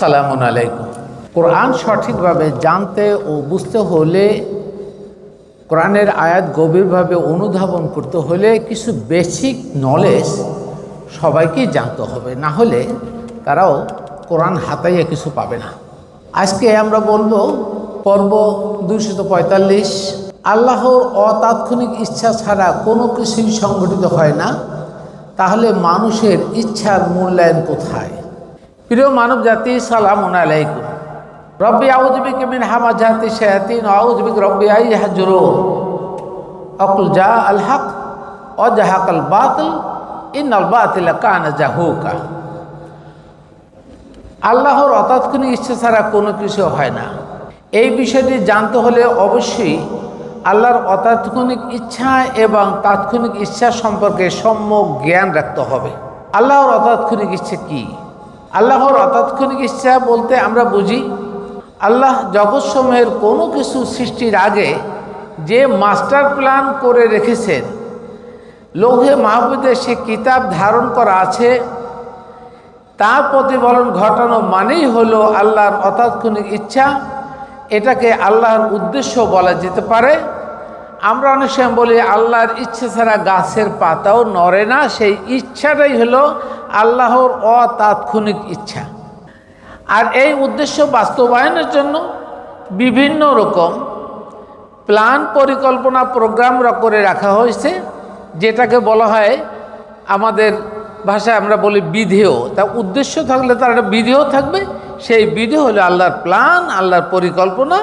সালামুন আলাইকুম। কোরআন সঠিকভাবে জানতে ও বুঝতে হলে কোরআনের আয়াত গভীরভাবে অনুধাবন করতে হলে কিছু বেসিক নলেজ সবাইকেই জানতে হবে। না হলে তারাও কোরআন হাতাইয়া কিছু পাবে না। আজকে আমরা বলব পর্ব দুইশত পঁয়তাল্লিশ। আল্লাহর অতাৎক্ষণিক ইচ্ছা ছাড়া কোনো কিছুই সংগঠিত হয় না। তাহলে মানুষের ইচ্ছার মূল্যায়ন কোথায়? প্রিয় মানব জাতি সালাম আলাইকুম। রব্বি আউজবিক মিন হামা জাতি শায়াতিন আউজবিক রব্বি আই হাজরুন অকুল জা আল হক অজাহাক আল বাতিল ইন আল বাতিল কানা জাহুকা। আল্লাহর অতাৎক্ষণিক ইচ্ছা ছাড়া কোনো কিছু হয় না। এই বিষয়টি জানতে হলে অবশ্যই আল্লাহর অতাৎক্ষণিক ইচ্ছা এবং তাৎক্ষণিক ইচ্ছা সম্পর্কে সম্যক জ্ঞান রাখতে হবে। আল্লাহর অতাৎক্ষণিক ইচ্ছে কি? আল্লাহর অতাৎক্ষণিক ইচ্ছা বলতে আমরা বুঝি, আল্লাহ জগৎসমূহের কোনো কিছু সৃষ্টির আগে যে মাস্টার প্ল্যান করে রেখেছেন, লৌহে মাহবুদের সে কিতাব ধারণ করা আছে তার প্রতিফলন ঘটানো মানেই হলো আল্লাহর অতাৎক্ষণিক ইচ্ছা। এটাকে আল্লাহর উদ্দেশ্য বলা যেতে পারে। আমরা অনেক সময় বলি, আল্লাহর ইচ্ছা ছাড়া গাছের পাতাও নড়ে না, সেই ইচ্ছাটাই হলো আল্লাহর অতাৎক্ষণিক ইচ্ছা। আর এই উদ্দেশ্য বাস্তবায়নের জন্য বিভিন্ন রকম প্ল্যান পরিকল্পনা প্রোগ্রাম করে রাখা হয়েছে, যেটাকে বলা হয় আমাদের ভাষায় আমরা বলি বিধেয়। তা উদ্দেশ্য থাকলে তার একটা বিধেয় থাকবে, সেই বিধি হলো আল্লাহর প্ল্যান আল্লাহর পরিকল্পনা,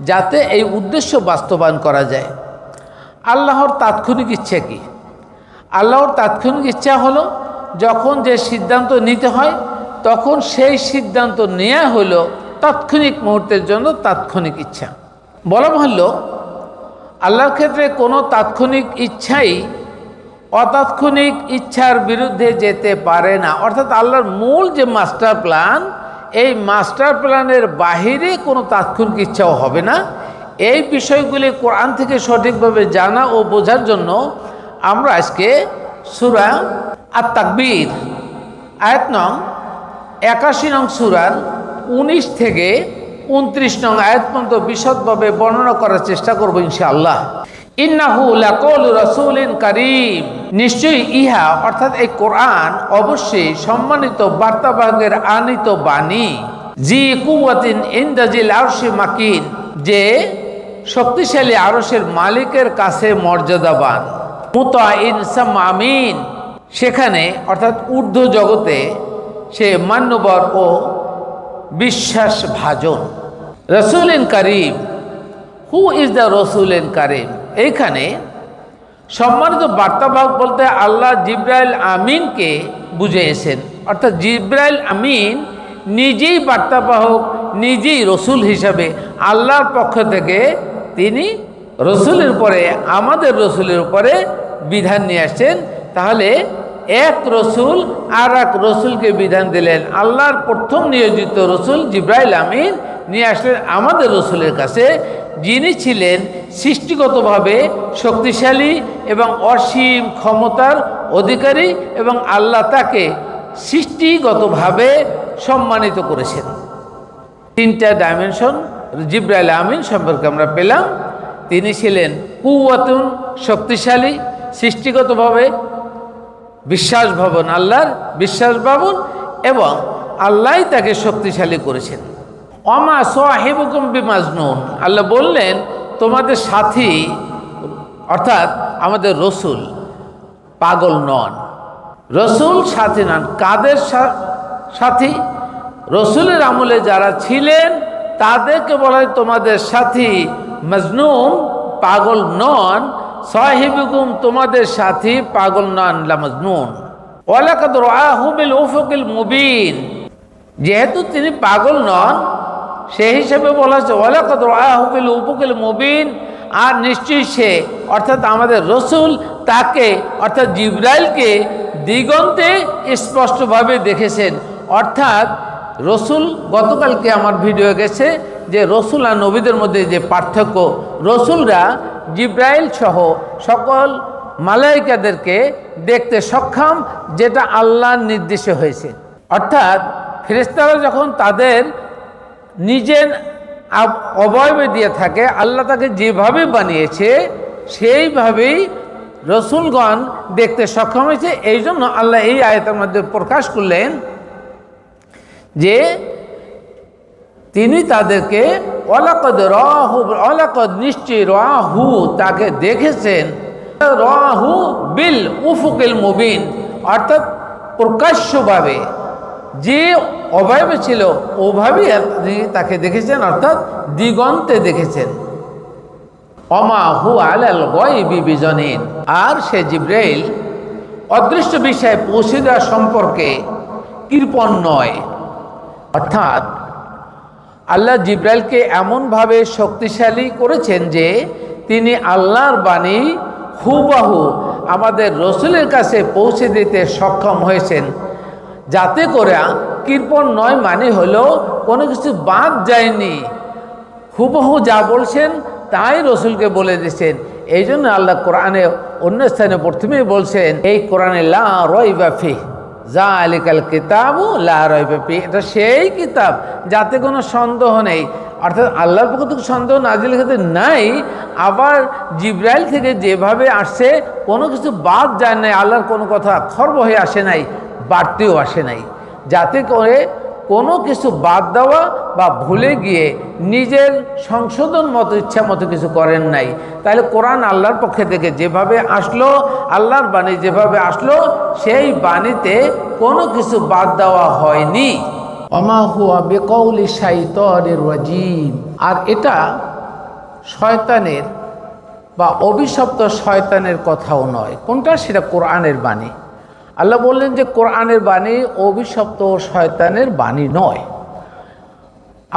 যাতে এই উদ্দেশ্য বাস্তবায়ন করা যায়। আল্লাহর তাৎক্ষণিক ইচ্ছা কি? আল্লাহর তাৎক্ষণিক ইচ্ছা হলো যখন যে সিদ্ধান্ত নিতে হয়, তখন সেই সিদ্ধান্ত নেওয়া হলো তাৎক্ষণিক মুহূর্তের জন্য তাৎক্ষণিক ইচ্ছা। বলা ভাল্য আল্লাহর ক্ষেত্রে কোনো তাৎক্ষণিক ইচ্ছাই অতাৎক্ষণিক ইচ্ছার বিরুদ্ধে যেতে পারে না। অর্থাৎ আল্লাহর মূল যে মাস্টার প্ল্যান, এই মাস্টার প্ল্যানের বাহিরে কোনো তাৎক্ষণিক ইচ্ছাও হবে না। এই বিষয়গুলি কোরআন থেকে সঠিকভাবে জানা ও বোঝার জন্য আমরা আজকে সুরা আর তাকবীর আয়াত নং, একাশি নং সুরার উনিশ থেকে উনত্রিশ নং আয়াত পর্যন্ত বিশদভাবে বর্ণনা করার চেষ্টা করব ইনশাআল্লাহ। ইন্নাহু লাকৌল রাসূলিন কারীম। নিশ্চয়ই ইহা, অর্থাৎ এই কোরআন অবশ্যই সম্মানিত বার্তাবাহকের আনিত বাণী। জি কুয়াতিন ইন্দাজিল আরশি মাকিন, যে শক্তিশালী আরশের মালিকের কাছে মর্যাদাবান। মুতা ইনসাম আমিন। সেখানে, অর্থাৎ ঊর্ধ্ব জগতে, সে মান্যবর ও বিশ্বাস ভাজন রসুল ইন করিম, হু ইজ দ্য রসুল ইন কারিম। এইখানে সম্মানিত বার্তাবাহক বলতে আল্লাহ জিব্রাইল আমিনকে বুঝিয়েছেন। অর্থাৎ জিব্রাইল আমিন নিজেই বার্তাবাহক, নিজেই রসুল হিসাবে আল্লাহর পক্ষ থেকে তিনি রসুলের উপরে, আমাদের রসুলের উপরে বিধান নিয়ে আসছেন। তাহলে এক রসুল আর এক রসুলকে বিধান দিলেন। আল্লাহর প্রথম নিয়োজিত রসুল জিব্রাইল আমিন নিয়ে আসলেন আমাদের রসুলের কাছে। যিনি ছিলেন সৃষ্টিগতভাবে শক্তিশালী এবং অসীম ক্ষমতার অধিকারী এবং আল্লাহ তাকে সৃষ্টিগতভাবে সম্মানিত করেছেন। তিনটা ডাইমেনশন জিব্রাইল আমিন সম্পর্কে আমরা পেলাম। তিনি ছিলেন কুয়াতুন শক্তিশালী, সৃষ্টিগতভাবে বিশ্বাস ভবন আল্লাহর বিশ্বাস ভবন এবং আল্লাহ তাকে শক্তিশালী করেছেন। অমা সোহেবুকুম বিমাজনুন। আল্লাহ বললেন, তোমাদের সাথী, অর্থাৎ আমাদের রসুল পাগল নন। রসুল সাথী নন। কাদের সাথী? রসুলের আমলে যারা ছিলেন, তাদেরকে বলা হয় তোমাদের সাথী। মজনুন পাগল নন সাহেবিগুম তোমাদের সাথী পাগল নন মজনুন। ওয়ালাকাদ রাহুবিল উফুকিল মুবিন। যেহেতু তিনি পাগল নন সেই হিসেবে বলা হচ্ছে, ওয়ালাকাদ রাহুবিল উফুকিল মুবিন। আর নিশ্চয়ই সে, অর্থাৎ আমাদের রসুল, তাকে, অর্থাৎ জিব্রাইলকে দিগন্তে স্পষ্টভাবে দেখেছেন। অর্থাৎ রসুল গতকালকে আমার ভিডিও গেছে যে রসুল আর নবীদের মধ্যে যে পার্থক্য, রসুলরা জিব্রাইল সহ সকল মালাইকাদেরকে দেখতে সক্ষম, যেটা আল্লাহর নির্দেশে হয়েছে। অর্থাৎ ফেরেস্তারা যখন তাদের নিজের অবয়বে দিয়ে থাকে, আল্লাহ তাকে যেভাবে বানিয়েছে, সেইভাবেই রসুলগণ দেখতে সক্ষম হয়েছে। এই জন্য আল্লাহ এই আয়তের মধ্যে প্রকাশ করলেন যে তিনি তাদেরকে অলাকদ রাহু অলাকদ নিশ্চয় রাহু তাকে দেখেছেন। রাহু বিল উফুকিল মুবিন। অর্থাৎ প্রকাশ্যভাবে যে অবয়বে ছিল, ওভাবেই তিনি তাকে দেখেছেন, অর্থাৎ দিগন্তে দেখেছেন। অমা হু আলাল গয়বি বিজনীন। আর সে জিব্রাইল অদৃশ্য বিষয়ে পৌঁছে দেওয়া সম্পর্কে কৃপণ নয়। অর্থাৎ আল্লাহ জিব্রাইলকে এমনভাবে শক্তিশালী করেছেন যে তিনি আল্লাহর বাণী হুবাহু আমাদের রসুলের কাছে পৌঁছে দিতে সক্ষম হয়েছেন। যাতে করে কৃপণ নয় মানে হলো কোনো কিছু বাদ যায়নি। হুবহু যা বলছেন তাই রসুলকে বলে দিয়েছেন এই জন্য আল্লাহ কোরআনে অন্য স্থানে প্রথমেই বলছেন, এই কোরআনে লা রয়বাফি যা আলিকাল কিতাবু লা রয়বাফি এটা সেই কিতাব, যাতে কোনো সন্দেহ নেই। অর্থাৎ আল্লাহর পক্ষ থেকে সন্দেহ নাজিল ক্ষেত্রে নাই, আবার জিব্রাইল থেকে যেভাবে আসছে, কোনো কিছু বাদ যায় নাই, আল্লাহর কোনো কথা খর্ব হয়ে আসে নাই, বাড়তেও আসে নাই। যাতে করে কোনো কিছু বাদ দেওয়া বা ভুলে গিয়ে নিজের সংশোধন মতো, ইচ্ছা মতো কিছু করেন নাই। তাহলে কোরআন আল্লাহর পক্ষে থেকে যেভাবে আসলো, আল্লাহর বাণী যেভাবে আসলো, সেই বাণীতে কোনো কিছু বাদ দেওয়া হয়নি। অমা হুয়া বেকৌলি ওয়াজিব আর এটা শয়তানের বা অভিশপ্ত শয়তানের কথাও নয়। কোনটা? সেটা কোরআনের বাণী। আল্লাহ বললেন যে কোরআনের বাণী অভিশপ্ত শয়তানের বাণী নয়।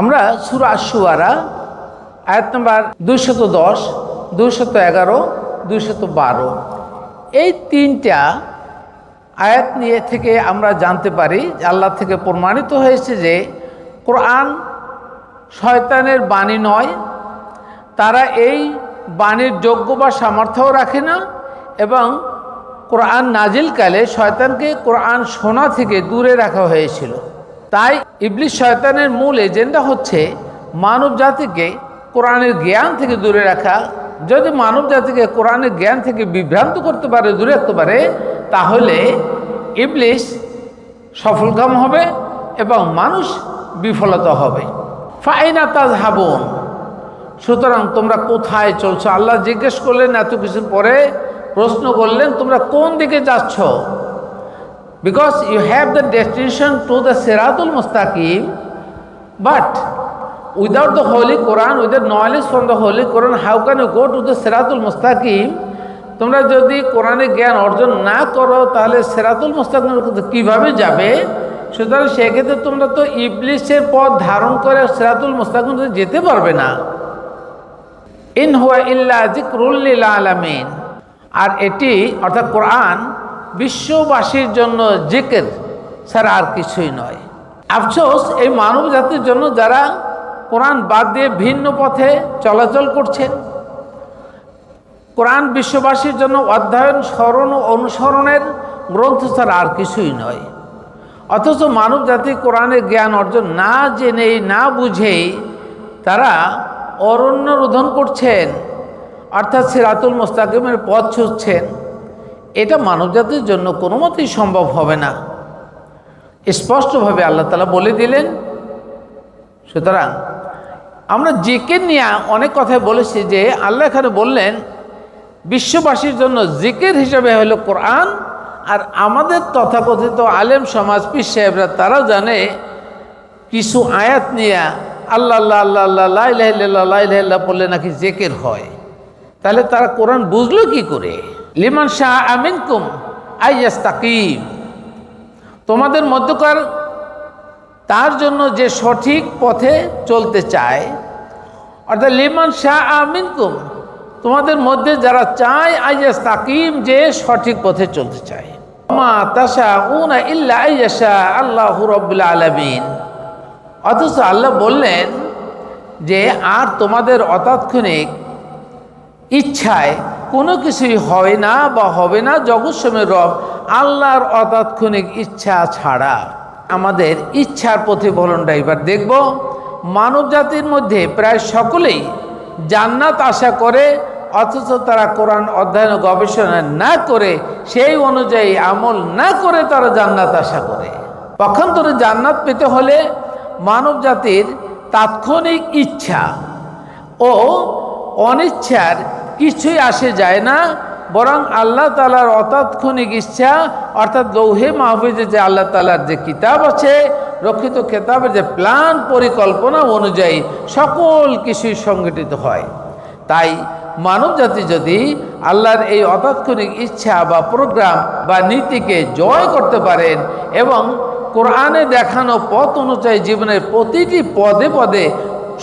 আমরা সুরা সুয়ারা আয়াত নম্বর দুইশত দশ, দুইশত এগারো, দুইশত বারো। এই তিনটা আয়াত নিয়ে থেকে আমরা জানতে পারি আল্লাহ থেকে প্রমাণিত হয়েছে যে কোরআন শয়তানের বাণী নয়, তারা এই বাণীর যোগ্য বা সামর্থ্যও রাখে না এবং কোরআন নাজিলকালে শয়তানকে কোরআন শোনা থেকে দূরে রাখা হয়েছিল। তাই ইবলিশ শয়তানের মূল এজেন্ডা হচ্ছে মানব জাতিকে কোরআনের জ্ঞান থেকে দূরে রাখা। যদি মানব জাতিকে কোরআনের জ্ঞান থেকে বিভ্রান্ত করতে পারে, দূরে রাখতে পারে, তাহলে ইবলিশ সফলকাম হবে এবং মানুষ বিফলতা হবে। ফাইনা তাজ হাবন সুতরাং তোমরা কোথায় চলছো? আল্লাহ জিজ্ঞেস করলেন, এত কিছুর পরে প্রশ্ন করলেন, তোমরা কোন দিকে যাচ্ছ? Because you have the destination to the সেরাতুল Mustakim but without the holy Quran without knowledge from the holy Quran how can you go to the সেরাতুল মুস্তাকিম তোমরা যদি কোরআনে জ্ঞান অর্জন না করো, তাহলে সেরাতুল মুস্তাকিম কীভাবে যাবে? সুতরাং সেক্ষেত্রে তোমরা তো ইবলিশের পথ ধারণ করে সেরাতুল মুস্তাকিম যেতে পারবে না। ইন হুয়া ইল্লা জিক্রুল্লিল আলামিন। আর এটি, অর্থাৎ কোরআন, বিশ্ববাসীর জন্য জিকের ছাড়া আর কিছুই নয়। আফসোস, এই মানব জাতির জন্য যারা কোরআন বাদ দিয়ে ভিন্ন পথে চলাচল করছেন কোরআন বিশ্ববাসীর জন্য অধ্যয়ন, স্মরণ ও অনুসরণের গ্রন্থ ছাড়া আর কিছুই নয়। অথচ মানব জাতি কোরআনের জ্ঞান অর্জন না জেনেই, না বুঝেই তারা অরণ্য রোধন করছেন। অর্থাৎ সিরাতুল মোস্তাকিমের পথ ছুটছেন এটা মানবজাতির জন্য কোনো মতেই সম্ভব হবে না। স্পষ্টভাবে আল্লাহ তালা বলে দিলেন, সুতরাং আমরা জিকের নিয়ে অনেক কথাই বলেছি যে আল্লাহ এখানে বললেন, বিশ্ববাসীর জন্য জিকের হিসাবে হলো কোরআন, আর আমাদের তথাকথিত আলেম সমাজ পীর সাহেবরা তারা জানে, কিছু আয়াত নিয়ে আল্লাহ আল্লাহ আল্লাহ আল্লাহ লাইল্লাহ লাইল্লাহ পড়লে নাকি জেকের হয়। তাহলে তারা কোরআন বুঝলো কি করে? লিমান শাহ আমিন কুম আইয়াস তাকিম তোমাদের মধ্যকার তার জন্য যে সঠিক পথে চলতে চায়, অর্থাৎ লিমান শাহ আমিন কুম তোমাদের মধ্যে যারা চায় আইয়াস তাকিম যে সঠিক পথে চলতে চায়। মা তাশা উনা ইল্লা আইয়াশা আল্লাহ রব্বুল আলমিন। অথচ আল্লাহ বললেন যে, আর তোমাদের অতাৎক্ষণিক ইচ্ছায় কোনো কিছুই হয় না বা হবে না জগৎসমের রব আল্লাহর অতাৎক্ষণিক ইচ্ছা ছাড়া। আমাদের ইচ্ছার প্রতিফলনটা এবার দেখব। মানব জাতির মধ্যে প্রায় সকলেই জান্নাত আশা করে, অথচ তারা কোরআন অধ্যয়ন গবেষণা না করে, সেই অনুযায়ী আমল না করে তারা জান্নাত আশা করে। পক্ষান্তরে জান্নাত পেতে হলে মানব জাতির তাৎক্ষণিক ইচ্ছা ও অনিচ্ছার কিছুই আসে যায় না, বরং আল্লাহ তালার অতাৎক্ষণিক ইচ্ছা, অর্থাৎ লৌহে মাহফিজে যে আল্লাহ তালার যে কিতাব আছে, রক্ষিত কেতাবের যে প্ল্যান পরিকল্পনা অনুযায়ী সকল কিছুই সংগঠিত হয়। তাই মানব জাতি যদি আল্লাহর এই অতাৎক্ষণিক ইচ্ছা বা প্রোগ্রাম বা নীতিকে জয় করতে পারেন এবং কোরআনে দেখানো পথ অনুযায়ী জীবনের প্রতিটি পদে পদে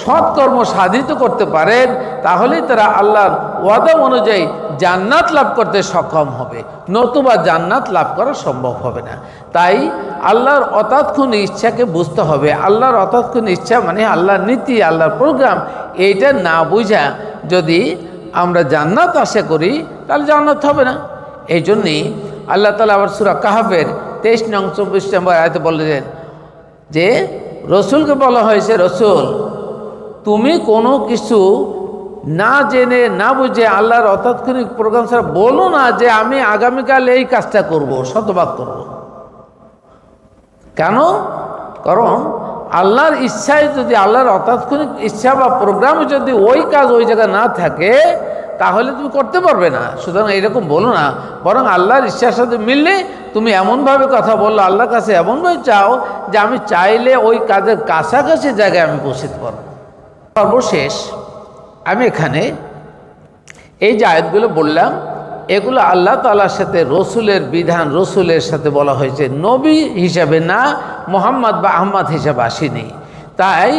সৎকর্ম সাধিত করতে পারেন, তাহলেই তারা আল্লাহর ওয়াদা অনুযায়ী জান্নাত লাভ করতে সক্ষম হবে। নতুবা জান্নাত লাভ করা সম্ভব হবে না। তাই আল্লাহর অতাৎক্ষণিক ইচ্ছাকে বুঝতে হবে। আল্লাহর অতাৎক্ষণিক ইচ্ছা মানে আল্লাহর নীতি, আল্লাহর প্রোগ্রাম, এইটা না বুঝা যদি আমরা জান্নাত আশা করি, তাহলে জান্নাত হবে না। এই জন্যই আল্লাহ তালা আবার সুরা কাহাফের তেইশ নং চব্বিশ নম্বর আয়তে বললেন যে, রসুলকে বলা হয়েছে, রসুল তুমি কোনো কিছু না জেনে, না বুঝে আল্লাহর অতাৎক্ষণিক প্রোগ্রাম ছাড়া বলো না যে আমি আগামীকাল এই কাজটা করব, শতভাগ করব। কেন? কারণ আল্লাহর ইচ্ছায় যদি আল্লাহর অতাৎক্ষণিক ইচ্ছা বা প্রোগ্রামে যদি ওই কাজ ওই জায়গায় না থাকে, তাহলে তুমি করতে পারবে না। সুতরাং এইরকম বলো না। বরং আল্লাহর ইচ্ছার সাথে মিললে তুমি এমনভাবে কথা বলল, আল্লাহর কাছে এমনভাবে চাও যে আমি চাইলে ওই কাজের কাছাকাছি জায়গায় আমি পৌঁছতে পারব। সর্বশেষ আমি এখানে এই যে আয়াতগুলো বললাম, এগুলো আল্লাহ তালার সাথে রসুলের বিধান, রসুলের সাথে বলা হয়েছে। নবী হিসাবে না, মোহাম্মদ বা আহম্মদ হিসাবে আসেনি। তাই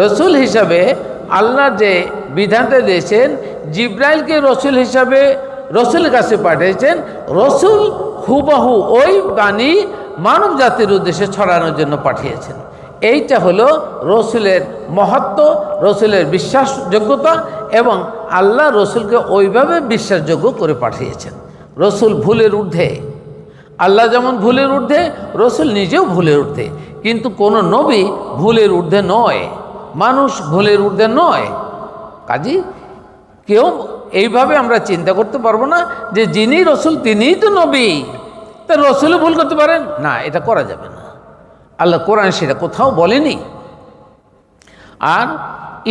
রসুল হিসাবে আল্লাহ যে বিধানটা দিয়েছেন, জিব্রাইলকে রসুল হিসাবে রসুলের কাছে পাঠিয়েছেন, রসুল হুবাহু ওই বাণী মানব জাতির উদ্দেশ্যে ছড়ানোর জন্য পাঠিয়েছেন। এইটা হলো রসুলের মহত্ব, রসুলের বিশ্বাসযোগ্যতা এবং আল্লাহ রসুলকে ওইভাবে বিশ্বাসযোগ্য করে পাঠিয়েছেন। রসুল ভুলের ঊর্ধ্বে। আল্লাহ যেমন ভুলের ঊর্ধ্বে, রসুল নিজেও ভুলের ঊর্ধ্বে। কিন্তু কোনো নবী ভুলের ঊর্ধ্বে নয়। মানুষ ভুলের ঊর্ধ্বে নয়। কাজী, কেউ এইভাবে আমরা চিন্তা করতে পারব না যে যিনি রসুল তিনিই তো নবী। তা রসুলও ভুল করতে পারেন? না, এটা করা যাবে না। আল্লাহ কোরআন সেটা কোথাও বলেনি। আর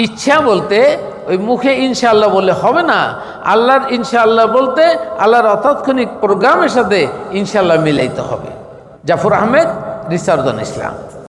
ইচ্ছা বলতে ওই মুখে ইনশাআল্লাহ বললে হবে না, আল্লাহর ইনশাআল্লাহ বলতে আল্লাহর অতাৎক্ষণিক প্রোগ্রামের সাথে ইনশাআল্লাহ মিলাইতে হবে। জাফর আহমেদ রিসার্জন ইসলাম।